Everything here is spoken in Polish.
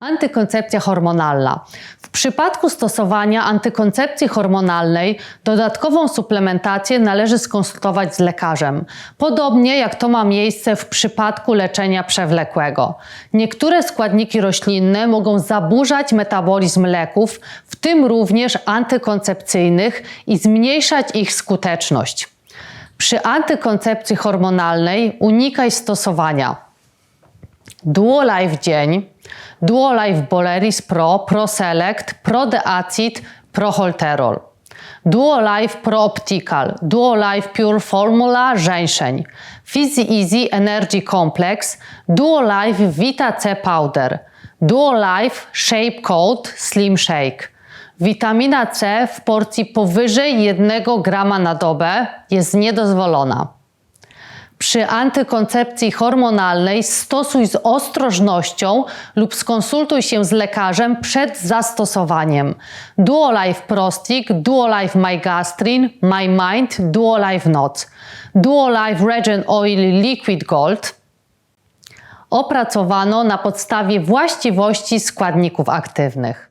Antykoncepcja hormonalna. W przypadku stosowania antykoncepcji hormonalnej dodatkową suplementację należy skonsultować z lekarzem, podobnie jak to ma miejsce w przypadku leczenia przewlekłego. Niektóre składniki roślinne mogą zaburzać metabolizm leków, w tym również antykoncepcyjnych i zmniejszać ich skuteczność. Przy antykoncepcji hormonalnej unikaj stosowania Duolife Dzień, Duolife Boleris Pro, ProSelect, ProDeacid, ProHolterol. Duolife Pro Optical, Duolife Pure Formula Żeńszeń, Fizzy Easy Energy Complex, Duolife Vita C Powder, Duolife Shape Coat Slim Shake. Witamina C w porcji powyżej 1 grama na dobę jest niedozwolona. Przy antykoncepcji hormonalnej stosuj z ostrożnością lub skonsultuj się z lekarzem przed zastosowaniem. Duolife Prostic, Duolife MyGastrin, MyMind, Duolife Noc. Duolife Regen Oil Liquid Gold opracowano na podstawie właściwości składników aktywnych.